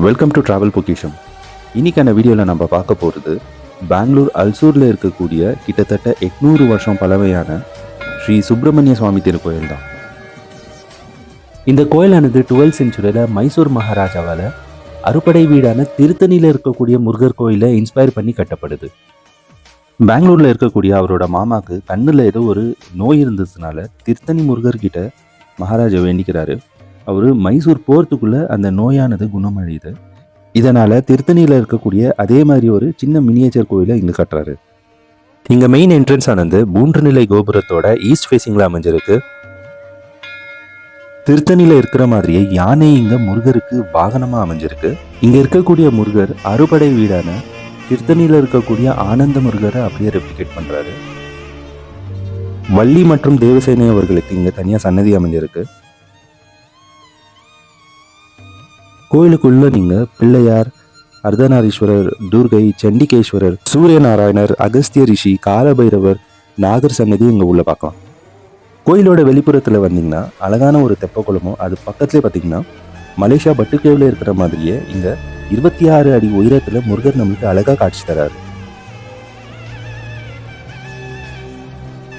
Welcome to travel பொக்கிஷம் இன்னைக்கான வீடியோவில் நம்ம பார்க்க போகிறது பெங்களூர் அல்சூரில் இருக்கக்கூடிய கிட்டத்தட்ட எட்நூறு வருஷம் பழமையான ஸ்ரீ சுப்பிரமணிய சுவாமி திருக்கோயில் தான். இந்த கோயிலானது டுவெல்த் செஞ்சுரியில் மைசூர் மகாராஜாவால் அறுபடை வீடான திருத்தணியில் இருக்கக்கூடிய முருகர் கோயிலை இன்ஸ்பயர் பண்ணி கட்டப்படுது. பெங்களூரில் இருக்கக்கூடிய அவரோட மாமாவுக்கு கண்ணில் ஏதோ ஒரு நோய் இருந்ததுனால திருத்தணி முருகர்கிட்ட மகாராஜா வேண்டிக்கிறாரு. அவர் மைசூர் போகிறதுக்குள்ளே அந்த நோயானது குணமடையுது. இதனால் திருத்தணியில் இருக்கக்கூடிய அதே மாதிரி ஒரு சின்ன மினியேச்சர் கோயிலை இங்கே கட்டுறாரு. இங்கே மெயின் என்ட்ரன்ஸ் ஆனது மூன்று நிலை கோபுரத்தோட ஈஸ்ட் ஃபேஸிங்கில் அமைஞ்சிருக்கு. திருத்தணியில் இருக்கிற மாதிரியே யானை இங்கே முருகருக்கு வாகனமாக அமைஞ்சிருக்கு. இங்கே இருக்கக்கூடிய முருகர் அறுபடை வீடான திருத்தணியில் இருக்கக்கூடிய ஆனந்த முருகரை அப்படியே ரெப்ளிகேட் பண்ணுறாரு வள்ளி மற்றும் தேவசேனை அவர்களுக்கு இங்கே தனியாக சன்னதி அமைஞ்சிருக்கு. கோயிலுக்குள்ளே நீங்கள் பிள்ளையார் அர்த்தநாரீஸ்வரர் துர்கை சண்டிகேஸ்வரர் சூரியநாராயணர் அகஸ்திய ரிஷி காலபைரவர் நாகர் சன்னதி இங்கே உள்ள பார்க்கலாம். கோயிலோட வெளிப்புறத்தில் வந்தீங்கன்னா அழகான ஒரு தெப்பக்குளமும் அது பக்கத்துலேயே பார்த்தீங்கன்னா மலேசியா பட்டுக்கேவில் இருக்கிற மாதிரியே இங்கே இருபத்தி ஆறு அடி உயரத்தில் முருகர் நம்மளுக்கு அழகா காட்சி தராரு.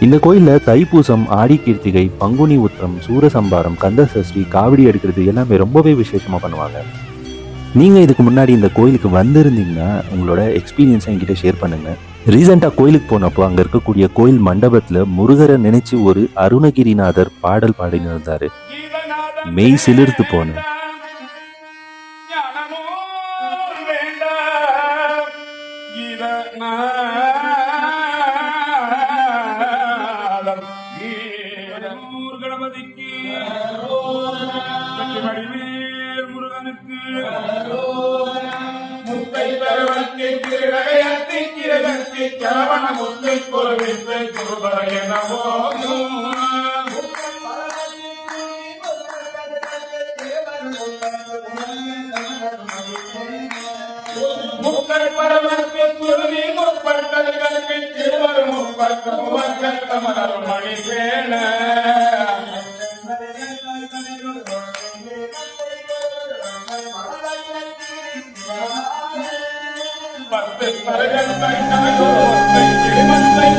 இந்த கோயில்ல தைப்பூசம் ஆடி கீர்த்திகை பங்குனி உத்திரம் சூரசம்பாரம் கந்த சஷ்டி காவடி எடுக்கிறது எல்லாமே ரொம்பவே விசேஷமாக பண்ணுவாங்க. நீங்கள் இதுக்கு முன்னாடி இந்த கோயிலுக்கு வந்திருந்தீங்கன்னா உங்களோட எக்ஸ்பீரியன்ஸை என்கிட்ட ஷேர் பண்ணுங்க. ரீசெண்டாக கோயிலுக்கு போனப்போ அங்கே இருக்கக்கூடிய கோயில் மண்டபத்தில் முருகரை நினைச்சு ஒரு அருணகிரிநாதர் பாடல் பாடினிருந்தார் மெய் சிலிர்த்து போனேன் கணபதிக்கு. வடிவேல் முருகனுக்கு. முத்தை பெருவத்தை திருநகையத்தை கிரகத்தை கரவண முத்தை குருவித்து குருபரையனவோ முக்கள் பரமத்து குருவி முப்பட்டல்களுக்கு திருவர் முப்பத்து முவர்கள் தமர் மணி வேண பத்து பரகத்தை தனக்கு ஒத்தை திருமத்தை